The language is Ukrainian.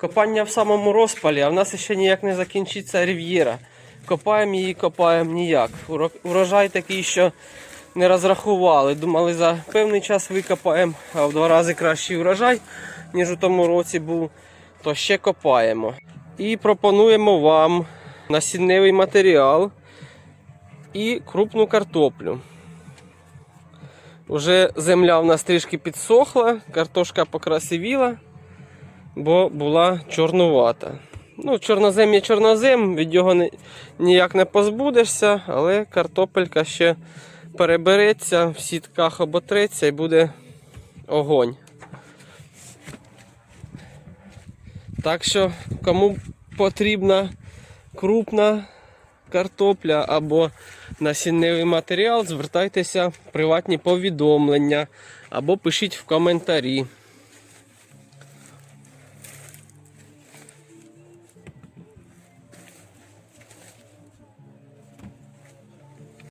Копання в самому розпалі, а в нас ще ніяк не закінчиться рів'єра. Копаємо її, копаємо ніяк. Урожай такий, що не розрахували. Думали, за певний час викопаємо, а в два рази кращий урожай, ніж у тому році був, то ще копаємо. І пропонуємо вам насінневий матеріал і крупну картоплю. Уже земля в нас трішки підсохла, картошка покрасивіла, бо була чорнувата. Ну, чорнозем є чорнозем, від його ні- ніяк не позбудешся, але картопелька ще перебереться, в сітках оботреться і буде огонь. Так що, кому потрібна крупна картопля або насінневий матеріал, звертайтеся в приватні повідомлення або пишіть в коментарі.